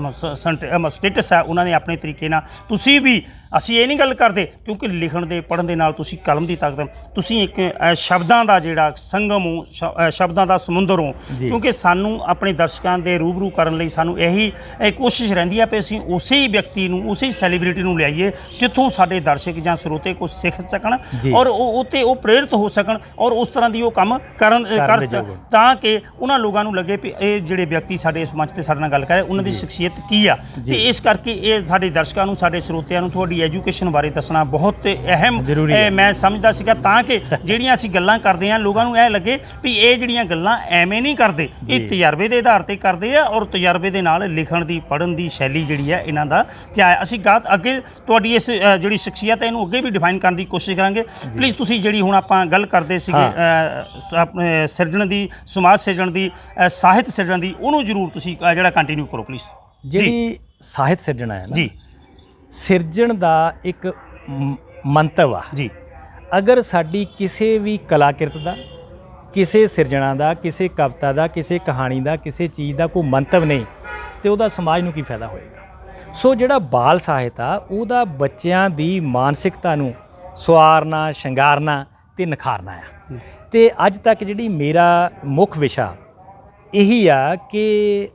ਸਟੇਟਸ ਹੈ ਉਹਨਾਂ ਨੇ ਆਪਣੇ ਤਰੀਕੇ ਨਾਲ ਤੁਸੀਂ ਵੀ ਅਸੀਂ ਇਹ ਨਹੀਂ ਗੱਲ ਕਰਦੇ ਕਿਉਂਕਿ ਲਿਖਣ ਦੇ ਪੜ੍ਹਨ ਦੇ ਨਾਲ ਤੁਸੀਂ ਕਲਮ ਦੀ ਤਾਕਤ ਤੁਸੀਂ ਇੱਕ ਸ਼ਬਦਾਂ ਦਾ ਜਿਹੜਾ ਸੰਗਮ ਹੋ ਸ਼ਬਦਾਂ ਦਾ ਸਮੁੰਦਰ ਹੋ। ਕਿਉਂਕਿ ਸਾਨੂੰ ਆਪਣੇ ਦਰਸ਼ਕਾਂ ਦੇ ਰੂਬਰੂ ਕਰਨ ਲਈ ਸਾਨੂੰ ਇਹੀ ਇਹ ਕੋਸ਼ਿਸ਼ ਰਹਿੰਦੀ ਹੈ ਕਿ ਅਸੀਂ ਉਸੇ ਹੀ ਵਿਅਕਤੀ ਨੂੰ ਉਸੇ ਹੀ ਸੈਲੀਬ੍ਰਿਟੀ ਨੂੰ ਲਿਆਈਏ ਜਿੱਥੋਂ ਸਾਡੇ ਦਰਸ਼ਕ ਜਾਂ ਸਰੋਤੇ ਕੁਝ ਸਿੱਖ ਸਕਣ। ਔਰ ਉਹ ਉਤੇ ਉਹ ਪ੍ਰੇਰਿਤ ਹੋ ਸਕਣ ਔਰ ਉਸ ਤਰ੍ਹਾਂ ਦੀ ਉਹ ਕੰਮ ਕਰਨ ਕਰ। ਤਾਂ ਕਿ ਉਹਨਾਂ ਲੋਕਾਂ ਨੂੰ ਲੱਗੇ ਵੀ ਇਹ ਜਿਹੜੇ ਵਿਅਕਤੀ ਸਾਡੇ ਇਸ ਮੰਚ ਤੇ ਸਾਡੇ ਨਾਲ ਗੱਲ ਕਰ ਰਹੇ ਉਹਨਾਂ ਦੀ ਸ਼ਖਸੀਅਤ ਕੀ ਆ। ਤੇ ਇਸ ਕਰਕੇ ਇਹ ਸਾਡੇ ਦਰਸ਼ਕਾਂ ਨੂੰ ਸਾਡੇ ਸਰੋਤਿਆਂ ਨੂੰ ਤੁਹਾਡੀ ਐਜੂਕੇਸ਼ਨ ਬਾਰੇ ਦੱਸਣਾ ਬਹੁਤ ਅਹਿਮ ਮੈਂ ਸਮਝਦਾ ਸੀਗਾ ਤਾਂ ਕਿ ਜਿਹੜੀਆਂ ਅਸੀਂ ਗੱਲਾਂ ਕਰਦੇ ਹਾਂ ਲੋਕਾਂ ਨੂੰ ਇਹ ਲੱਗੇ ਵੀ ਇਹ ਜਿਹੜੀਆਂ ਗੱਲਾਂ ਐਵੇਂ ਨਹੀਂ ਕਰਦੇ ਇਹ। ਤਜਰਬੇ ਦੇ ਆਧਾਰ ਤੇ ਕਰਦੇ ਆ ਔਰ ਤਜਰਬੇ ਦੇ ਨਾਲ ਲਿਖਣ ਦੀ ਪੜ੍ਹਨ ਦੀ ਸ਼ੈਲੀ ਜਿਹੜੀ ਹੈ ਇਹਨਾਂ ਦਾ ਕਿਆ ਹੈ। ਅਸੀਂ ਗਾਤ ਅੱਗੇ ਤੁਹਾਡੀ ਇਸ ਜਿਹੜੀ ਸ਼ਖਸੀਅਤ ਹੈ ਇਹਨੂੰ ਅੱਗੇ ਵੀ ਡਿਫਾਈਨ ਕਰਨ ਦੀ ਕੋਸ਼ਿਸ਼ ਕਰਾਂਗੇ। ਪਲੀਜ਼ ਤੁਸੀਂ ਜਿਹੜੀ ਹੁਣ ਆਪਾਂ ਗੱਲ ਕਰਦੇ ਸੀਗੇ ਆਪਣੇ ਸਿਰਜਣ ਦੀ ਸਮਾਜ ਸਿਰਜਣ ਦੀ ਅ, ਸਾਹਿਤ ਸਿਰਜਣ ਦੀ ਉਹਨੂੰ ਜ਼ਰੂਰ ਤੁਸੀਂ ਅ, ਜਿਹੜਾ ਕੰਟੀਨਿਊ ਕਰੋ ਪਲੀਜ਼ ਜਿਹੜੀ ਸਾਹਿਤ ਸਿਰਜਣਾ ਹੈ ਨਾ ਜੀ। ਸਿਰਜਣ ਦਾ ਇੱਕ ਮ- ਮੰਤਵ ਆ। ਜੀ। ਅਗਰ ਸਾਡੀ ਕਿਸੇ ਵੀ ਕਲਾਕਿਰਤ ਦਾ ਕਿਸੇ ਸਿਰਜਣਾ ਦਾ ਕਿਸੇ ਕਵਿਤਾ ਦਾ ਕਿਸੇ ਕਹਾਣੀ ਦਾ ਕਿਸੇ ਚੀਜ਼ ਦਾ ਕੋਈ ਮੰਤਵ ਨਹੀਂ ਤੇ ਉਹਦਾ ਸਮਾਜ ਨੂੰ ਕੀ ਫਾਇਦਾ ਹੋਏਗਾ? ਸੋ ਜਿਹੜਾ ਬਾਲ ਸਾਹਿਤ ਆ ਉਹਦਾ ਬੱਚਿਆਂ ਦੀ ਮਾਨਸਿਕਤਾ ਨੂੰ ਸਵਾਰਨਾ ਸ਼ਿੰਗਾਰਨਾ ਤੇ ਨਿਖਾਰਨਾ ਆ। ਤੇ ਅੱਜ ਤੱਕ ਜਿਹੜੀ ਮੇਰਾ ਮੁੱਖ ਵਿਸ਼ਾ ਇਹੀ ਆ ਕਿ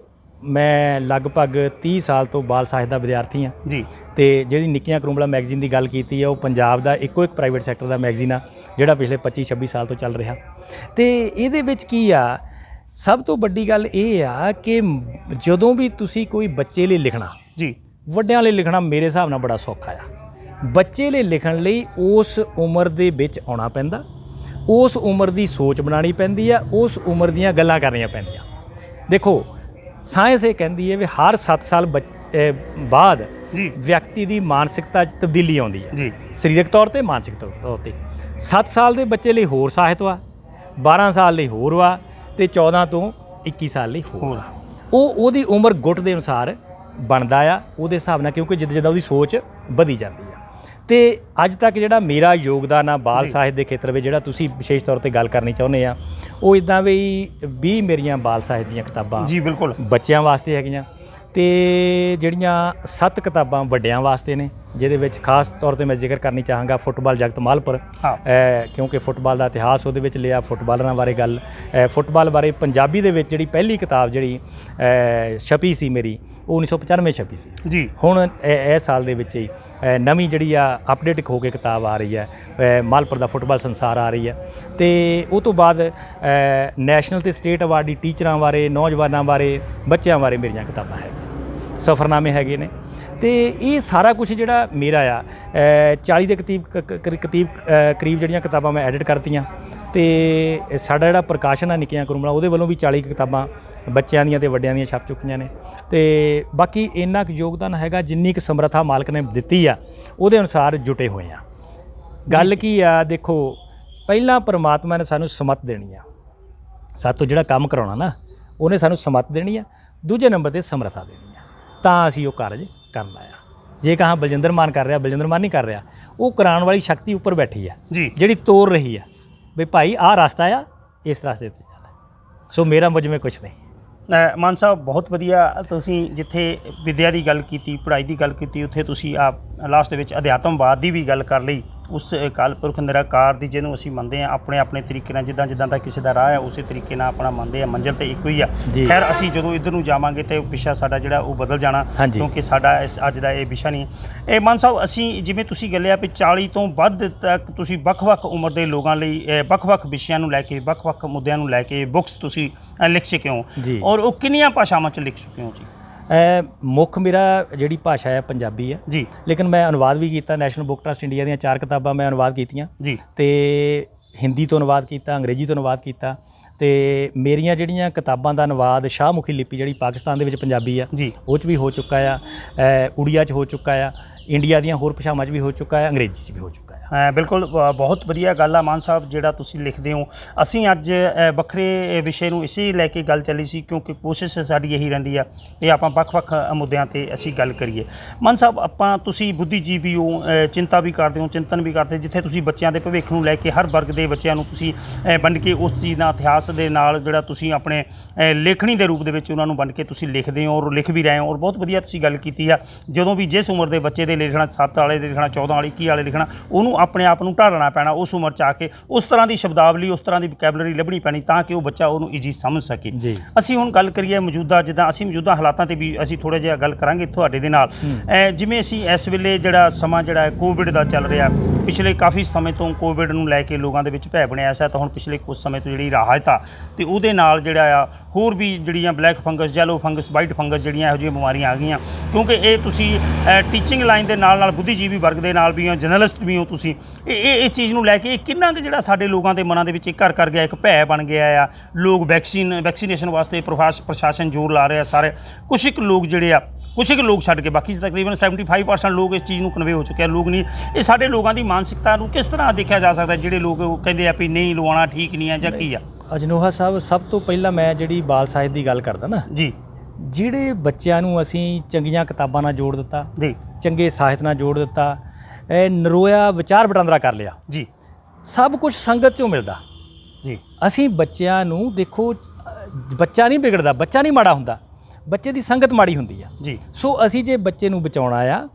ਮੈਂ ਲਗਭਗ 30 ਸਾਲ ਤੋਂ ਬਾਲ ਸਾਹਿਤ ਦਾ ਵਿਦਿਆਰਥੀ ਹਾਂ। ਜੀ। ਤੇ ਜਿਹੜੀ ਨਿੱਕੀਆਂ ਕਰੂੰਬਲਾ ਮੈਗਜ਼ੀਨ ਦੀ ਗੱਲ ਕੀਤੀ ਹੈ ਉਹ ਪੰਜਾਬ ਦਾ ਇੱਕੋ ਇੱਕ ਪ੍ਰਾਈਵੇਟ ਸੈਕਟਰ ਦਾ ਮੈਗਜ਼ੀਨ ਆ ਜਿਹੜਾ ਪਿਛਲੇ 25 26 ਸਾਲ ਤੋਂ ਚੱਲ ਰਿਹਾ। ਤੇ ਇਹਦੇ ਵਿੱਚ ਕੀ ਆ ਸਭ ਤੋਂ ਵੱਡੀ ਗੱਲ ਇਹ ਆ ਕਿ ਜਦੋਂ ਵੀ ਤੁਸੀਂ ਕੋਈ ਬੱਚੇ ਲਈ ਲਿਖਣਾ ਜੀ। ਵੱਡਿਆਂ ਲਈ ਲਿਖਣਾ ਮੇਰੇ ਹਿਸਾਬ ਨਾਲ ਬੜਾ ਸੌਖਾ ਆ। ਬੱਚੇ ਲਈ ਲਿਖਣ ਲਈ ਉਸ ਉਮਰ ਦੇ ਵਿੱਚ ਆਉਣਾ ਪੈਂਦਾ ਉਸ ਉਮਰ ਦੀ ਸੋਚ ਬਣਾਉਣੀ ਪੈਂਦੀ ਆ ਉਸ ਉਮਰ ਦੀਆਂ ਗੱਲਾਂ ਕਰਨੀਆਂ ਪੈਂਦੀਆਂ। ਦੇਖੋ ਸਾਇੰਸ ਇਹ ਕਹਿੰਦੀ ਹੈ ਵੀ ਹਰ 7 ਸਾਲ ਬਾਅਦ ਜੀ। ਵਿਅਕਤੀ ਦੀ ਮਾਨਸਿਕਤਾ 'ਚ ਤਬਦੀਲੀ ਆਉਂਦੀ ਹੈ। ਜੀ। ਸਰੀਰਕ ਤੌਰ ਤੇ ਮਾਨਸਿਕ ਤੌਰ ਤੇ। 7 ਸਾਲ ਦੇ ਬੱਚੇ ਲਈ ਹੋਰ ਸਾਹਿਤ ਵਾ 12 ਸਾਲ ਲਈ ਹੋਰ ਵਾ ਤੇ 14 ਤੋਂ 21 ਸਾਲ ਲਈ ਹੋਰ ਉਹ ਉਹਦੀ ਉਮਰ ਗੁੱਟ ਦੇ ਅਨੁਸਾਰ ਬਣਦਾ ਆ ਉਹਦੇ ਹਿਸਾਬ ਨਾਲ ਕਿਉਂਕਿ ਜਿੱਦਾਂ ਜਿੱਦਾਂ ਉਹਦੀ ਸੋਚ ਵਧੀ ਜਾਂਦੀ ਆ ਤੇ ਅੱਜ ਤੱਕ ਜਿਹੜਾ ਮੇਰਾ ਯੋਗਦਾਨ ਆ ਬਾਲ ਸਾਹਿਤ ਦੇ ਖੇਤਰ ਵਿੱਚ ਜਿਹੜਾ ਤੁਸੀਂ ਵਿਸ਼ੇਸ਼ ਤੌਰ ਤੇ ਗੱਲ ਕਰਨੀ ਚਾਹੁੰਦੇ ਆ ਉਹ ਇਦਾਂ ਵੀ 20 ਮੇਰੀਆਂ ਬਾਲ ਸਾਹਿਤ ਦੀਆਂ ਕਿਤਾਬਾਂ ਜੀ ਬਿਲਕੁਲ। ਬੱਚਿਆਂ ਵਾਸਤੇ ਹੈਗੀਆਂ ਤੇ ਜਿਹੜੀਆਂ ਸੱਤ ਕਿਤਾਬਾਂ ਵੱਡਿਆਂ ਵਾਸਤੇ ਨੇ ਜਿਹਦੇ ਵਿੱਚ ਖਾਸ ਤੌਰ ਤੇ ਮੈਂ ਜ਼ਿਕਰ ਕਰਨੀ ਚਾਹਾਂਗਾ ਫੁੱਟਬਾਲ ਜਗਤ ਮਾਲਪੁਰ। ਕਿਉਂਕਿ ਫੁੱਟਬਾਲ ਦਾ ਇਤਿਹਾਸ ਉਹਦੇ ਵਿੱਚ ਲਿਆ ਫੁੱਟਬਾਲਰਾਂ ਬਾਰੇ ਗੱਲ। ਫੁੱਟਬਾਲ ਬਾਰੇ ਪੰਜਾਬੀ ਦੇ ਵਿੱਚ ਜਿਹੜੀ ਪਹਿਲੀ ਕਿਤਾਬ ਜਿਹੜੀ ਛਪੀ ਸੀ ਮੇਰੀ ਉਹ 1995 ਛਪੀ ਸੀ। ਜੀ। ਹੁਣ ਇਹ ਇਹ ਸਾਲ ਦੇ ਵਿੱਚ ਹੀ ਨਵੀਂ ਜਿਹੜੀ ਆ ਅਪਡੇਟ ਹੋ ਕੇ ਕਿਤਾਬ ਆ ਰਹੀ ਹੈ। ਮਾਲਪੁਰ ਦਾ ਫੁੱਟਬਾਲ ਸੰਸਾਰ ਆ ਰਹੀ ਹੈ। ਤੇ ਉਹ ਤੋਂ ਬਾਅਦ ਨੈਸ਼ਨਲ ਤੇ ਸਟੇਟ ਅਵਾਰਡ ਦੀ ਟੀਚਰਾਂ ਬਾਰੇ ਨੌਜਵਾਨਾਂ ਬਾਰੇ ਬੱਚਿਆਂ ਬਾਰੇ ਮੇਰੀਆਂ ਕਿਤਾਬਾਂ ਹੈ ਸਫਰਨਾਮੇ ਹੈਗੇ ਨੇ। ਤੇ ਇਹ ਸਾਰਾ ਕੁਝ ਜਿਹੜਾ ਮੇਰਾ ਆ ਅ, 40 ਦੇ ਕਰੀਬ ਕ- ਕਰੀਬ ਕਰੀਬ ਜਿਹੜੀਆਂ ਕਿਤਾਬਾਂ ਮੈਂ ਐਡਿਟ ਕਰਤੀਆਂ। ਤੇ ਸਾਡਾ ਜਿਹੜਾ ਪ੍ਰਕਾਸ਼ਨ ਆ ਨਿੱਕੀਆਂ ਕਰੂਮਲਾ ਉਹਦੇ ਵੱਲੋਂ ਵੀ 40 ਕਿਤਾਬਾਂ ਬੱਚਿਆਂ ਦੀਆਂ ਤੇ ਵੱਡਿਆਂ ਦੀਆਂ ਛਪ ਚੁੱਕੀਆਂ ਨੇ। ਤੇ ਬਾਕੀ ਇੰਨਾ ਕੁ ਯੋਗਦਾਨ ਹੈਗਾ ਜਿੰਨੀ ਕੁ ਸਮਰੱਥਾ ਮਾਲਕ ਨੇ ਦਿੱਤੀ ਆ ਉਹਦੇ ਅਨੁਸਾਰ ਜੁਟੇ ਹੋਏ ਆ। ਗੱਲ ਕੀ ਆ ਦੇਖੋ ਪਹਿਲਾਂ ਪ੍ਰਮਾਤਮਾ ਨੇ ਸਾਨੂੰ ਸਮਤ ਦੇਣੀ ਆ। ਸਾਤੋਂ ਜਿਹੜਾ ਕੰਮ ਕਰਾਉਣਾ ਨਾ ਉਹਨੇ ਸਾਨੂੰ ਸਮਤ ਦੇਣੀ ਆ ਦੂਜੇ ਨੰਬਰ ਤੇ ਸਮਰੱਥਾ ਦੇਣੀ ਆ। ਤਾਂ ਅਸੀਂ ਉਹ ਕਾਰਜ ਕਰਨਾ ਆ। ਜੇ ਕਹਾਂ ਬਲਜਿੰਦਰ ਮਾਨ ਕਰ ਰਿਹਾ ਬਲਜਿੰਦਰ ਮਾਨ ਨਹੀਂ ਕਰ ਰਿਹਾ ਉਹ ਕਰਾਉਣ ਵਾਲੀ ਸ਼ਕਤੀ ਉੱਪਰ ਬੈਠੀ ਆ। ਜਿਹੜੀ ਤੋਰ ਰਹੀ ਆ ਵੀ ਭਾਈ ਆਹ ਰਸਤਾ ਆ ਇਸ ਰਸਤੇ ਤੇ ਚੱਲ। ਸੋ ਮੇਰਾ ਮੁਝ ਵਿੱਚ ਕੁਝ ਨਹੀਂ। ਅ, ਮਾਨ ਸਾਹਿਬ ਬਹੁਤ ਵਧੀਆ ਤੁਸੀਂ ਜਿੱਥੇ ਵਿੱਦਿਆ ਦੀ ਗੱਲ ਕੀਤੀ ਪੜ੍ਹਾਈ ਦੀ ਗੱਲ ਕੀਤੀ ਉੱਥੇ ਤੁਸੀਂ ਆਪ ਲਾਸਟ ਦੇ ਵਿੱਚ ਅਧਿਆਤਮਵਾਦ ਦੀ ਵੀ ਗੱਲ ਕਰ ਲਈ। ਉਸ ਅਕਾਲ ਪੁਰਖ ਨਿਰਾਕਾਰ ਦੀ ਜਿਹਨੂੰ ਅਸੀਂ ਮੰਨਦੇ ਆ ਆਪਣੇ ਆਪਣੇ ਤਰੀਕੇ ਨਾਲ ਜਿੱਦਾਂ ਜਿੱਦਾਂ ਦਾ ਕਿਸੇ ਦਾ ਰਾਹ ਹੈ ਉਸੇ ਤਰੀਕੇ ਨਾਲ ਆਪਣਾ ਮੰਨਦੇ ਆ ਮੰਜ਼ਿਲ ਤੇ ਇੱਕੋ ਹੀ ਆ। ਖੈਰ ਅਸੀਂ ਜਦੋਂ ਇੱਧਰ ਨੂੰ ਜਾਵਾਂਗੇ ਤੇ ਪਿਛਾ ਸਾਡਾ ਜਿਹੜਾ ਉਹ ਬਦਲ ਜਾਣਾ। ਕਿਉਂਕਿ ਸਾਡਾ ਇਸ ਅੱਜ ਦਾ ਇਹ ਵਿਸ਼ਾ ਨਹੀਂ ਇਹ ਮਾਨ ਸਾਹਿਬ ਅਸੀਂ ਜਿਵੇਂ ਤੁਸੀਂ ਗੱਲਿਆ ਵੀ 40 ਤੋਂ ਵੱਧ ਤੱਕ ਤੁਸੀਂ ਵੱਖ-ਵੱਖ ਉਮਰ ਦੇ ਲੋਕਾਂ ਲਈ ਵੱਖ-ਵੱਖ ਵਿਸ਼ਿਆਂ ਨੂੰ ਲੈ ਕੇ ਵੱਖ-ਵੱਖ ਮੁੱਦਿਆਂ ਨੂੰ ਲੈ ਕੇ ਬੁੱਕਸ ਤੁਸੀਂ ਲਿਖ ਚੁੱਕੇ ਹੋ। ਔਰ ਉਹ ਕਿੰਨੀਆਂ ਭਾਸ਼ਾਵਾਂ 'ਚ ਲਿਖ ਚੁੱਕੇ ਹੋ ਜੀ ਮੁੱਖ ਮੇਰਾ ਜਿਹੜੀ ਭਾਸ਼ਾ ਹੈ ਪੰਜਾਬੀ ਹੈ। ਜੀ। ਲੇਕਿਨ ਮੈਂ ਅਨੁਵਾਦ ਵੀ ਕੀਤਾ ਨੈਸ਼ਨਲ ਬੁੱਕ ਟਰਸਟ ਇੰਡੀਆ ਦੀਆਂ ਚਾਰ ਕਿਤਾਬਾਂ ਮੈਂ ਅਨੁਵਾਦ ਕੀਤੀਆਂ। ਜੀ। ਤੇ ਹਿੰਦੀ ਤੋਂ ਅਨੁਵਾਦ ਕੀਤਾ ਅੰਗਰੇਜ਼ੀ ਤੋਂ ਅਨੁਵਾਦ ਕੀਤਾ। ਤੇ ਮੇਰੀਆਂ ਜਿਹੜੀਆਂ ਕਿਤਾਬਾਂ ਦਾ ਅਨੁਵਾਦ ਸ਼ਾਹਮੁਖੀ ਲਿਪੀ ਜਿਹੜੀ ਪਾਕਿਸਤਾਨ ਦੇ ਵਿੱਚ ਪੰਜਾਬੀ ਆ ਜੀ। ਉਹ 'ਚ ਵੀ ਹੋ ਚੁੱਕਾ ਆ। ਉੜੀਆ 'ਚ ਹੋ ਚੁੱਕਾ ਆ। ਇੰਡੀਆ ਦੀਆਂ ਹੋਰ ਭਾਸ਼ਾਵਾਂ 'ਚ ਵੀ ਹੋ ਚੁੱਕਾ ਆ ਅੰਗਰੇਜ਼ੀ 'ਚ ਵੀ ਹੋ ਚੁੱਕਾ ਬਿਲਕੁਲ ਬਹੁਤ ਵਧੀਆ ਗੱਲ ਆ ਮਾਨ ਸਾਹਿਬ ਜਿਹੜਾ ਤੁਸੀਂ ਲਿਖਦੇ ਹੋ। ਅਸੀਂ ਅੱਜ ਵੱਖਰੇ ਵਿਸ਼ੇ ਨੂੰ ਇਸੇ ਲੈ ਕੇ ਗੱਲ ਚੱਲੀ ਸੀ ਕਿਉਂਕਿ ਕੋਸ਼ਿਸ਼ ਸਾਡੀ ਇਹੀ ਰਹਿੰਦੀ ਆ ਕਿ ਆਪਾਂ ਵੱਖ-ਵੱਖ ਮੁੱਦਿਆਂ ਤੇ ਅਸੀਂ ਗੱਲ ਕਰੀਏ। ਮਾਨ ਸਾਹਿਬ ਆਪਾਂ ਤੁਸੀਂ ਬੁੱਧੀਜੀਵੀ ਹੋ ਚਿੰਤਾ ਵੀ ਕਰਦੇ ਹੋ ਚਿੰਤਨ ਵੀ ਕਰਦੇ ਜਿੱਥੇ ਤੁਸੀਂ ਬੱਚਿਆਂ ਦੇ ਭਵਿੱਖ ਨੂੰ ਲੈ ਕੇ ਹਰ ਵਰਗ ਦੇ ਬੱਚਿਆਂ ਨੂੰ ਤੁਸੀਂ ਅ, ਵੰਡ ਕੇ ਉਸ ਚੀਜ਼ ਦਾ ਇਤਿਹਾਸ ਦੇ ਨਾਲ ਜਿਹੜਾ ਤੁਸੀਂ ਆਪਣੇ ਲੇਖਣੀ ਦੇ ਰੂਪ ਦੇ ਵਿੱਚ ਉਹਨਾਂ ਨੂੰ ਵੰਡ ਕੇ ਤੁਸੀਂ ਲਿਖਦੇ ਹੋ ਔਰ ਲਿਖ ਵੀ ਰਹੇ ਹੋ। ਔਰ ਬਹੁਤ ਵਧੀਆ ਤੁਸੀਂ ਗੱਲ ਕੀਤੀ ਆ ਜਦੋਂ ਵੀ ਜਿਸ ਉਮਰ ਦੇ ਬੱਚੇ ਦੇ ਲਿਖਣਾ 7 ਵਾਲੇ ਦੇ ਲਿਖਣਾ 14 ਵਾਲੇ ਕੀ ਵਾਲੇ ਲਿਖਣਾ ਉਹਨੂੰ ਆਪਣੇ ਆਪ ਨੂੰ ਢਾਲਣਾ ਪੈਣਾ ਉਸ ਉਮਰ ਚ ਆ ਕੇ ਉਸ ਤਰ੍ਹਾਂ ਦੀ ਸ਼ਬਦਾਵਲੀ ਉਸ ਤਰ੍ਹਾਂ ਦੀ ਵੋਕੈਬਲਰੀ ਲੱਭਣੀ ਪੈਣੀ ਤਾਂ ਕਿ ਉਹ ਬੱਚਾ ਉਹਨੂੰ ਈਜ਼ੀ ਸਮਝ ਸਕੇ। ਅਸੀਂ ਹੁਣ ਗੱਲ ਕਰੀਏ ਮੌਜੂਦਾ ਜਿੱਦਾਂ ਅਸੀਂ ਮੌਜੂਦਾ ਹਾਲਾਤਾਂ ਤੇ ਵੀ ਅਸੀਂ ਥੋੜਾ ਜਿਹਾ ਗੱਲ ਕਰਾਂਗੇ ਤੁਹਾਡੇ ਦੇ ਨਾਲ। ਜਿਵੇਂ ਅਸੀਂ ਇਸ ਵੇਲੇ ਜਿਹੜਾ ਸਮਾਂ ਜਿਹੜਾ ਹੈ ਕੋਵਿਡ ਦਾ ਚੱਲ ਰਿਹਾ ਪਿਛਲੇ ਕਾਫੀ ਸਮੇਂ ਤੋਂ ਕੋਵਿਡ ਨੂੰ ਲੈ ਕੇ ਲੋਕਾਂ ਦੇ ਵਿੱਚ ਭੈ ਬਣਿਆ ਐਸਾ ਤਾਂ ਹੁਣ ਪਿਛਲੇ ਕੁਝ ਸਮੇਂ ਤੋਂ ਜਿਹੜੀ ਰਾਹਤ ਆ ਤੇ ਉਹਦੇ ਨਾਲ ਜਿਹੜਾ ਆ ਹੋਰ ਵੀ ਜਿਹੜੀਆਂ black fungus yellow fungus white fungus ਜਿਹੜੀਆਂ ਇਹੋ ਜਿਹੀਆਂ ਬਿਮਾਰੀਆਂ ਆ ਗਈਆਂ। ਕਿਉਂਕਿ ਇਹ ਤੁਸੀਂ ਟੀਚਿੰਗ ਲਾਈਨ ਦੇ ਨਾਲ ਨਾਲ ਬੁੱਧੀਜੀਵੀ ਵਰਗ ਦੇ ਨਾਲ ਵੀ ਹੋ ਜਰਨਲਿਸਟ ਵੀ ਹੋ ਤੁਸੀਂ, ਇਹ ਇਹ ਚੀਜ਼ ਨੂੰ ਲੈ ਕੇ ਇਹ ਕਿੰਨਾ ਕੁ ਜਿਹੜਾ ਸਾਡੇ ਲੋਕਾਂ ਦੇ ਮਨਾਂ ਦੇ ਵਿੱਚ ਇੱਕ ਘਰ ਕਰ ਗਿਆ, ਇੱਕ ਭੈ ਬਣ ਗਿਆ ਆ। ਲੋਕ ਵੈਕਸੀਨ ਵੈਕਸੀਨੇਸ਼ਨ ਵਾਸਤੇ ਪ੍ਰਸ਼ਾਸ, ਪ੍ਰਸ਼ਾਸਨ ਜ਼ੋਰ ਲਾ ਰਿਹਾ ਸਾਰੇ। ਕੁਛ ਇੱਕ ਲੋਕ ਜਿਹੜੇ ਆ ਕੁਛ ਇੱਕ ਲੋਕ ਛੱਡ ਕੇ ਬਾਕੀ ਤਕਰੀਬਨ 75% ਲੋਕ ਇਸ ਚੀਜ਼ ਨੂੰ ਕਨਵੇ ਹੋ ਚੁੱਕੇ ਆ ਲੋਕ ਨਹੀਂ। ਇਹ ਸਾਡੇ ਲੋਕਾਂ ਦੀ ਮਾਨਸਿਕਤਾ ਨੂੰ ਕਿਸ ਤਰ੍ਹਾਂ ਦੇਖਿਆ ਜਾ ਸਕਦਾ ਜਿਹੜੇ ਲੋਕ ਕਹਿੰਦੇ ਆ ਵੀ ਨਹੀਂ ਲਵਾਉਣਾ ਠੀਕ ਨਹੀਂ ਆ ਜਾਂ ਕੀ ਆ? ਅਜਨੋਹਾ ਸਾਹਿਬ ਸਭ ਤੋਂ ਪਹਿਲਾਂ ਮੈਂ ਜਿਹੜੀ ਬਾਲ ਸਾਹਿਤ ਦੀ ਗੱਲ ਕਰਦਾ ਨਾ ਜੀ। ਜਿਹੜੇ ਬੱਚਿਆਂ ਨੂੰ ਅਸੀਂ ਚੰਗੀਆਂ ਕਿਤਾਬਾਂ ਨਾਲ ਜੋੜ ਦਿੱਤਾ ਜੀ। ਚੰਗੇ ਸਾਹਿਤ ਨਾਲ ਜੋੜ ਦਿੱਤਾ ਇਹ ਨਰੋਇਆ ਵਿਚਾਰ ਵਟਾਂਦਰਾ ਕਰ ਲਿਆ। ਜੀ। ਸਭ ਕੁਝ ਸੰਗਤ ਚੋਂ ਮਿਲਦਾ। ਜੀ। ਅਸੀਂ ਬੱਚਿਆਂ ਨੂੰ ਦੇਖੋ ਬੱਚਾ ਨਹੀਂ ਵਿਗੜਦਾ ਬੱਚਾ ਨਹੀਂ ਮਾੜਾ ਹੁੰਦਾ। ਬੱਚੇ ਦੀ ਸੰਗਤ ਮਾੜੀ ਹੁੰਦੀ ਆ। ਜੀ। ਸੋ ਅਸੀਂ ਜੇ ਬੱਚੇ ਨੂੰ ਬਚਾਉਣਾ ਆ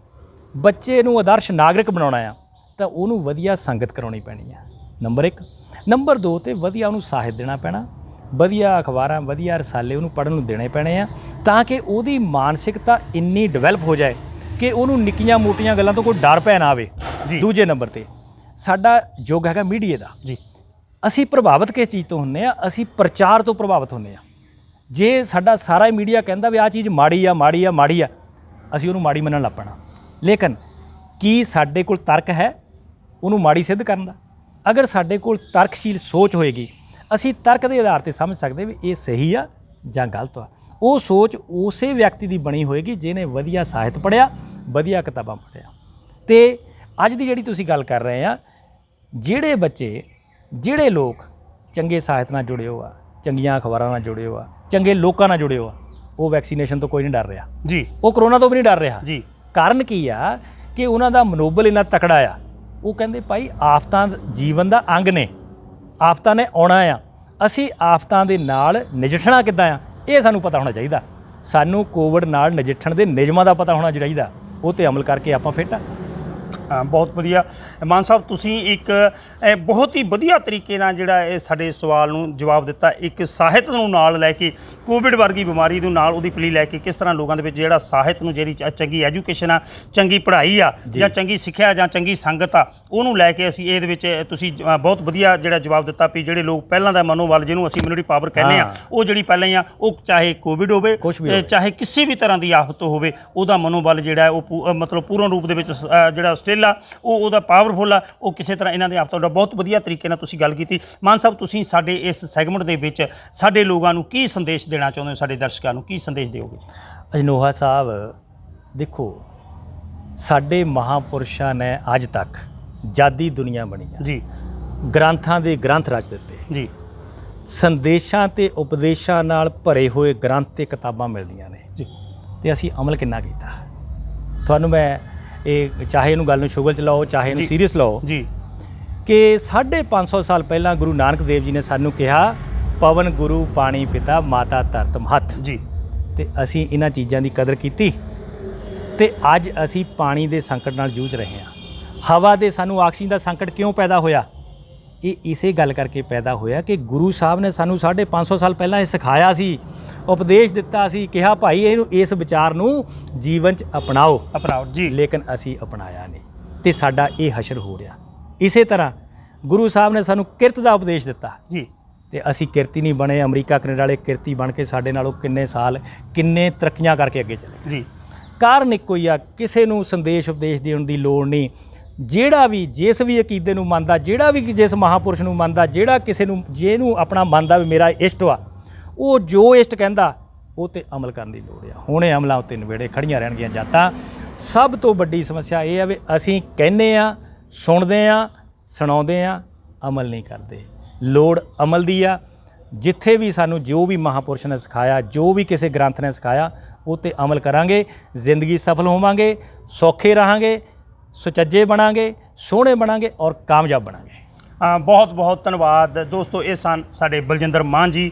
ਬੱਚੇ ਨੂੰ ਆਦਰਸ਼ ਨਾਗਰਿਕ ਬਣਾਉਣਾ ਆ ਤਾਂ ਉਹਨੂੰ ਵਧੀਆ ਸੰਗਤ ਕਰਾਉਣੀ ਪੈਣੀ ਆ। ਨੰਬਰ 1 ਨੰਬਰ 2 ਤੇ ਵਧੀਆ ਉਹਨੂੰ ਸਾਹਿਤ ਦੇਣਾ ਪੈਣਾ ਵਧੀਆ ਅਖਬਾਰਾਂ ਵਧੀਆ ਰਸਾਲੇ ਉਹਨੂੰ ਪੜ੍ਹਨ ਨੂੰ ਦੇਣੇ ਪੈਣੇ ਆ ਤਾਂ ਕਿ ਉਹਦੀ ਮਾਨਸਿਕਤਾ ਇੰਨੀ ਡਿਵੈਲਪ ਹੋ ਜਾਏ ਕਿ ਉਹਨੂੰ ਨਿੱਕੀਆਂ ਮੋਟੀਆਂ ਗੱਲਾਂ ਤੋਂ ਕੋਈ ਡਰ ਪੈ ਨਾ ਆਵੇ। ਜੀ। ਦੂਜੇ ਨੰਬਰ ਤੇ ਸਾਡਾ ਯੁੱਗ ਹੈਗਾ ਮੀਡੀਆ ਦਾ। ਜੀ। ਅਸੀਂ ਪ੍ਰਭਾਵਿਤ ਕਿਸ ਚੀਜ਼ ਤੋਂ ਹੁੰਨੇ ਆ? ਅਸੀਂ ਪ੍ਰਚਾਰ ਤੋਂ ਪ੍ਰਭਾਵਿਤ ਹੁੰਨੇ ਆ। ਜੇ ਸਾਡਾ ਸਾਰਾ ਮੀਡੀਆ ਕਹਿੰਦਾ ਵੀ ਆ ਚੀਜ਼ ਮਾੜੀ ਆ ਮਾੜੀ ਆ ਮਾੜੀ ਆ, ਅਸੀਂ ਉਹਨੂੰ ਮਾੜੀ ਮੰਨਣ ਲੱਗ ਪੈਣਾ। ਲੇਕਿਨ ਕੀ ਸਾਡੇ ਕੋਲ ਤਰਕ ਹੈ ਉਹਨੂੰ ਮਾੜੀ ਸਿੱਧ ਕਰਨ ਦਾ? ਅਗਰ ਸਾਡੇ ਕੋਲ ਤਰਕਸ਼ੀਲ ਸੋਚ ਹੋਏਗੀ, ਅਸੀਂ ਤਰਕ ਦੇ ਆਧਾਰ ਤੇ ਸਮਝ ਸਕਦੇ ਵੀ ਇਹ ਸਹੀ ਆ ਜਾਂ ਗਲਤ ਆ। ਉਹ ਸੋਚ ਉਸੇ ਵਿਅਕਤੀ ਦੀ ਬਣੀ ਹੋਏਗੀ ਜਿਹਨੇ ਵਧੀਆ ਸਾਹਿਤ ਪੜ੍ਹਿਆ, ਵਧੀਆ ਕਿਤਾਬਾਂ ਪੜ੍ਹਿਆ। ਤੇ ਅੱਜ ਦੀ ਜਿਹੜੀ ਤੁਸੀਂ ਗੱਲ ਕਰ ਰਹੇ ਆ, ਜਿਹੜੇ ਬੱਚੇ, ਜਿਹੜੇ ਲੋਕ ਚੰਗੇ ਸਾਹਿਤ ਨਾਲ ਜੁੜੇ ਹੋ ਆ, ਚੰਗੀਆਂ ਅਖਬਾਰਾਂ ਨਾਲ ਜੁੜੇ ਹੋ ਆ ਚੰਗੇ ਲੋਕਾਂ ਨਾਲ ਜੁੜੇ ਹੋ। ਆ ਉਹ ਵੈਕਸੀਨੇਸ਼ਨ ਤੋਂ ਕੋਈ ਨਹੀਂ ਡਰ ਰਿਹਾ। ਜੀ। ਉਹ ਕਰੋਨਾ ਤੋਂ ਵੀ ਨਹੀਂ ਡਰ ਰਿਹਾ। ਜੀ। ਕਾਰਨ ਕੀ ਆ ਕਿ ਉਹਨਾਂ ਦਾ ਮਨੋਬਲ ਇੰਨਾ ਤਕੜਾ ਆ। ਉਹ ਕਹਿੰਦੇ ਭਾਈ ਆਫਤਾਂ ਜੀਵਨ ਦਾ ਅੰਗ ਨੇ। ਆਫਤਾਂ ਨੇ ਆਉਣਾ ਆ। ਅਸੀਂ ਆਫਤਾਂ ਦੇ ਨਾਲ ਨਜਿੱਠਣਾ ਕਿੱਦਾਂ ਆ? ਇਹ ਸਾਨੂੰ ਪਤਾ ਹੋਣਾ ਚਾਹੀਦਾ। ਸਾਨੂੰ ਕੋਵਿਡ ਨਾਲ ਨਜਿੱਠਣ ਦੇ ਨਿਯਮਾਂ ਦਾ ਪਤਾ ਹੋਣਾ ਚਾਹੀਦਾ। ਉਹ ਤੇ ਅਮਲ ਕਰਕੇ ਆਪਾਂ ਫਿੱਟ ਆ। ਹਾਂ, ਬਹੁਤ ਵਧੀਆ। ਮਾਨ ਸਾਹਿਬ ਤੁਸੀਂ ਇੱਕ ਬਹੁਤ ਹੀ ਵਧੀਆ ਤਰੀਕੇ ਨਾਲ ਜਿਹੜਾ ਇਹ ਸਾਡੇ ਸਵਾਲ ਨੂੰ ਜਵਾਬ ਦਿੱਤਾ। ਇੱਕ ਸਾਹਿਤ ਨੂੰ ਨਾਲ ਲੈ ਕੇ ਕੋਵਿਡ ਵਰਗੀ ਬਿਮਾਰੀ ਨੂੰ ਨਾਲ ਉਹਦੀ ਪਲੀ ਲੈ ਕੇ ਕਿਸ ਤਰ੍ਹਾਂ ਲੋਕਾਂ ਦੇ ਵਿੱਚ ਜਿਹੜਾ ਸਾਹਿਤ ਨੂੰ ਜਿਹੜੀ ਚ- ਚੰਗੀ ਐਜੂਕੇਸ਼ਨ ਆ ਚੰਗੀ ਪੜ੍ਹਾਈ ਆ ਜਾਂ ਚੰਗੀ ਸਿੱਖਿਆ ਜਾਂ ਚੰਗੀ ਸੰਗਤ ਆ ਉਹਨੂੰ ਲੈ ਕੇ ਅਸੀਂ ਇਹਦੇ ਵਿੱਚ ਤੁਸੀਂ ਜ- ਅ, ਬਹੁਤ ਵਧੀਆ ਜਿਹੜਾ ਜਵਾਬ ਦਿੱਤਾ ਵੀ ਜਿਹੜੇ ਲੋਕ ਪਹਿਲਾਂ ਦਾ ਮਨੋਬਲ ਜਿਹਨੂੰ ਅਸੀਂ ਇਮਿਊਨਿਟੀ ਪਾਵਰ ਕਹਿੰਦੇ ਆ। ਉਹ ਜਿਹੜੀ ਪਹਿਲਾਂ ਹੀ ਆ ਉਹ ਚਾਹੇ ਕੋਵਿਡ ਹੋਵੇ ਕੁਛ ਵੀ ਅ, ਹੋਵੇ। ਚਾਹੇ ਕਿਸੇ ਵੀ ਤਰ੍ਹਾਂ ਦੀ ਆਫਤ ਹੋਵੇ ਉਹਦਾ ਮਨੋਬਲ ਜਿਹੜਾ ਹੈ ਉਹ ਪੂ- ਅ, ਮਤਲਬ ਪੂਰਨ ਰੂਪ ਦੇ ਵਿੱਚ ਸ- ਅ, ਜਿਹੜਾ ਸਟਿਲ ਆ ਉਹ ਉਹਦਾ ਪਾਵਰਫੁਲ ਆ ਉਹ ਕਿਸੇ ਤਰ੍ਹਾਂ ਇਹਨਾਂ ਦੇ ਆਫਤਾਂ ਦਾ ਬਹੁਤ ਵਧੀਆ ਤਰੀਕੇ ਨਾਲ ਤੁਸੀਂ ਗੱਲ ਕੀਤੀ ਮਾਨ ਸਾਹਿਬ ਤੁਸੀਂ ਸਾਡੇ ਇਸ ਸੈਗਮੈਂਟ ਦੇ ਵਿੱਚ ਸਾਡੇ ਲੋਕਾਂ ਨੂੰ ਕੀ ਸੰਦੇਸ਼ ਦੇਣਾ ਚਾਹੁੰਦੇ ਹੋ ਸਾਡੇ ਦਰਸ਼ਕਾਂ ਨੂੰ ਕੀ ਸੰਦੇਸ਼ ਦਿਓਗੇ ਅਜਨੋਹਾ ਸਾਹਿਬ ਦੇਖੋ ਸਾਡੇ ਮਹਾਪੁਰਸ਼ਾਂ ਨੇ ਅੱਜ ਤੱਕ ਜਾਦੀ ਦੁਨੀਆ ਬਣੀ ਆ। ਜੀ। ਗ੍ਰੰਥਾਂ ਦੇ ਗ੍ਰੰਥ ਰਚ ਦਿੱਤੇ। ਜੀ। ਸੰਦੇਸ਼ਾਂ ਤੇ ਉਪਦੇਸ਼ਾਂ ਨਾਲ ਭਰੇ ਹੋਏ ਗ੍ਰੰਥ ਤੇ ਕਿਤਾਬਾਂ ਮਿਲਦੀਆਂ ਨੇ। ਜੀ। ਤੇ ਅਸੀਂ ਅਮਲ ਕਿੰਨਾ ਕੀਤਾ? ਤੁਹਾਨੂੰ ਮੈਂ ਇਹ ਚਾਹੇ ਇਹਨੂੰ ਗੱਲ ਨੂੰ ਸ਼ੁਗਲ ਚ ਲਾਓ ਚਾਹੇ ਇਹਨੂੰ। ਸੀਰੀਅਸ ਲਾਓ। ਜੀ। ਕਿ 550 ਸਾਲ ਪਹਿਲਾਂ ਗੁਰੂ ਨਾਨਕ ਦੇਵ ਜੀ ਨੇ ਸਾਨੂੰ ਕਿਹਾ ਪਵਨ ਗੁਰੂ ਪਾਣੀ ਪਿਤਾ ਮਾਤਾ ਧਰਤ ਮਹੱਤ। ਜੀ। ਤੇ ਅਸੀਂ ਇਹਨਾਂ ਚੀਜ਼ਾਂ ਦੀ ਕਦਰ ਕੀਤੀ। ਤੇ ਅੱਜ ਅਸੀਂ ਪਾਣੀ ਦੇ ਸੰਕਟ ਨਾਲ ਜੂਝ ਰਹੇ ਹਾਂ। ਹਵਾ ਦੇ ਸਾਨੂੰ ਆਕਸੀਜਨ ਦਾ ਸੰਕਟ ਕਿਉਂ ਪੈਦਾ ਹੋਇਆ? ਇਹ ਇਸੇ ਗੱਲ ਕਰਕੇ ਪੈਦਾ ਹੋਇਆ ਕਿ ਗੁਰੂ ਸਾਹਿਬ ਨੇ ਸਾਨੂੰ 550 ਸਾਲ ਪਹਿਲਾਂ ਇਹ ਸਿਖਾਇਆ ਸੀ ਉਪਦੇਸ਼ ਦਿੱਤਾ ਸੀ ਕਿਹਾ ਭਾਈ ਇਹਨੂੰ ਇਸ ਵਿਚਾਰ ਨੂੰ ਜੀਵਨ 'ਚ ਅਪਣਾਓ। ਅਪਣਾਓ ਜੀ। ਲੇਕਿਨ ਅਸੀਂ ਅਪਣਾਇਆ ਨਹੀਂ ਤੇ ਸਾਡਾ ਇਹ ਹਸ਼ਰ ਹੋ ਰਿਹਾ। ਇਸੇ ਤਰ੍ਹਾਂ ਗੁਰੂ ਸਾਹਿਬ ਨੇ ਸਾਨੂੰ ਕਿਰਤ ਦਾ ਉਪਦੇਸ਼ ਦਿੱਤਾ। ਜੀ। ਤੇ ਅਸੀਂ ਕਿਰਤੀ ਨਹੀਂ ਬਣੇ ਅਮਰੀਕਾ ਕੈਨੇਡਾ ਵਾਲੇ ਕਿਰਤੀ ਬਣ ਕੇ ਸਾਡੇ ਨਾਲੋਂ ਕਿੰਨੇ ਸਾਲ ਕਿੰਨੇ ਤਰੱਕੀਆਂ ਕਰਕੇ ਅੱਗੇ ਚਲੇ। ਜੀ। ਕਾਰਨ ਇੱਕੋ ਹੀ ਆ ਕਿਸੇ ਨੂੰ ਸੰਦੇਸ਼ ਉਪਦੇਸ਼ ਦੇਣ ਦੀ ਲੋੜ ਨਹੀਂ। ਜਿਹੜਾ ਵੀ ਜਿਸ ਵੀ ਅਕੀਦੇ ਨੂੰ ਮੰਨਦਾ, ਜਿਹੜਾ ਵੀ ਜਿਸ ਮਹਾਪੁਰਸ਼ ਨੂੰ ਮੰਨਦਾ, ਜਿਹੜਾ ਕਿਸੇ ਨੂੰ, ਜਿਹਨੂੰ ਆਪਣਾ ਮੰਨਦਾ ਵੀ ਮੇਰਾ ਇਸ਼ਟ ਆ ਉਹ ਜੋ ਇਸ਼ਟ ਕਹਿੰਦਾ, ਉਹ ਤੇ ਅਮਲ ਕਰਨ ਦੀ ਲੋੜ ਆ। ਹੁਣੇ ਅਮਲਾਂ ਉੱਤੇ ਨਵੇੜੇ ਖੜੀਆਂ ਰਹਿਣਗੀਆਂ ਜਾਤਾਂ। ਸਭ ਤੋਂ ਵੱਡੀ ਸਮੱਸਿਆ ਇਹ ਆ ਵੀ ਅਸੀਂ ਕਹਿੰਦੇ ਆ, ਸੁਣਦੇ ਆ, ਸੁਣਾਉਂਦੇ ਆ, ਅਮਲ ਨਹੀਂ ਕਰਦੇ। ਲੋੜ ਅਮਲ ਦੀ ਆ। ਜਿੱਥੇ ਵੀ ਸਾਨੂੰ ਜੋ ਵੀ ਮਹਾਪੁਰਸ਼ ਨੇ ਸਿਖਾਇਆ, ਜੋ ਵੀ ਕਿਸੇ ਗ੍ਰੰਥ ਨੇ ਸਿਖਾਇਆ, ਉਹ ਤੇ ਅਮਲ ਕਰਾਂਗੇ, ਜ਼ਿੰਦਗੀ ਸਫਲ ਹੋਵਾਂਗੇ, ਸੌਖੇ ਰਹਾਂਗੇ ਸੁਚੱਜੇ ਬਣਾਂਗੇ, ਸੋਹਣੇ ਬਣਾਂਗੇ ਔਰ ਕਾਮਯਾਬ ਬਣਾਂਗੇ। ਬਹੁਤ ਬਹੁਤ ਧੰਨਵਾਦ ਦੋਸਤੋ, ਇਹ ਸਨ ਸਾਡੇ ਬਲਜਿੰਦਰ ਮਾਨ ਜੀ।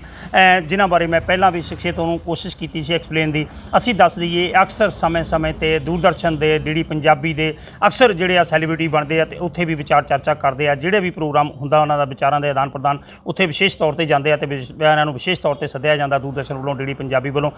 ਜਿਨ੍ਹਾਂ ਬਾਰੇ ਮੈਂ ਪਹਿਲਾਂ ਵੀ ਸ਼ਖਸੀਅਤ ਨੂੰ ਕੋਸ਼ਿਸ਼ ਕੀਤੀ ਸੀ ਐਕਸਪਲੇਨ ਦੀ। ਅਸੀਂ ਦੱਸ ਦਈਏ, ਅਕਸਰ ਸਮੇਂ-ਸਮੇਂ ਤੇ ਦੂਰਦਰਸ਼ਨ ਦੇ ਡੀਡੀ ਪੰਜਾਬੀ ਦੇ ਅਕਸਰ ਜਿਹੜੇ ਆ ਸੈਲੀਬ੍ਰਿਟੀ ਬਣਦੇ ਆ ਤੇ ਉੱਥੇ ਵੀ ਵਿਚਾਰ ਚਰਚਾ ਕਰਦੇ ਆ। ਜਿਹੜੇ ਵੀ ਪ੍ਰੋਗਰਾਮ ਹੁੰਦਾ ਉਹਨਾਂ ਦਾ ਵਿਚਾਰਾਂ ਦੇ ਆਦਾਨ ਪ੍ਰਦਾਨ ਉੱਥੇ ਵਿਸ਼ੇਸ਼ ਤੌਰ ਤੇ ਜਾਂਦੇ ਆ ਤੇ ਵਿਸ਼- ਇਹਨਾਂ ਨੂੰ ਵਿਸ਼ੇਸ਼ ਤੌਰ ਤੇ ਸੱਦਿਆ ਜਾਂਦਾ ਦੂਰਦਰਸ਼ਨ ਵੱਲੋਂ ਡੀਡੀ ਪੰਜਾਬੀ ਵੱਲੋਂ।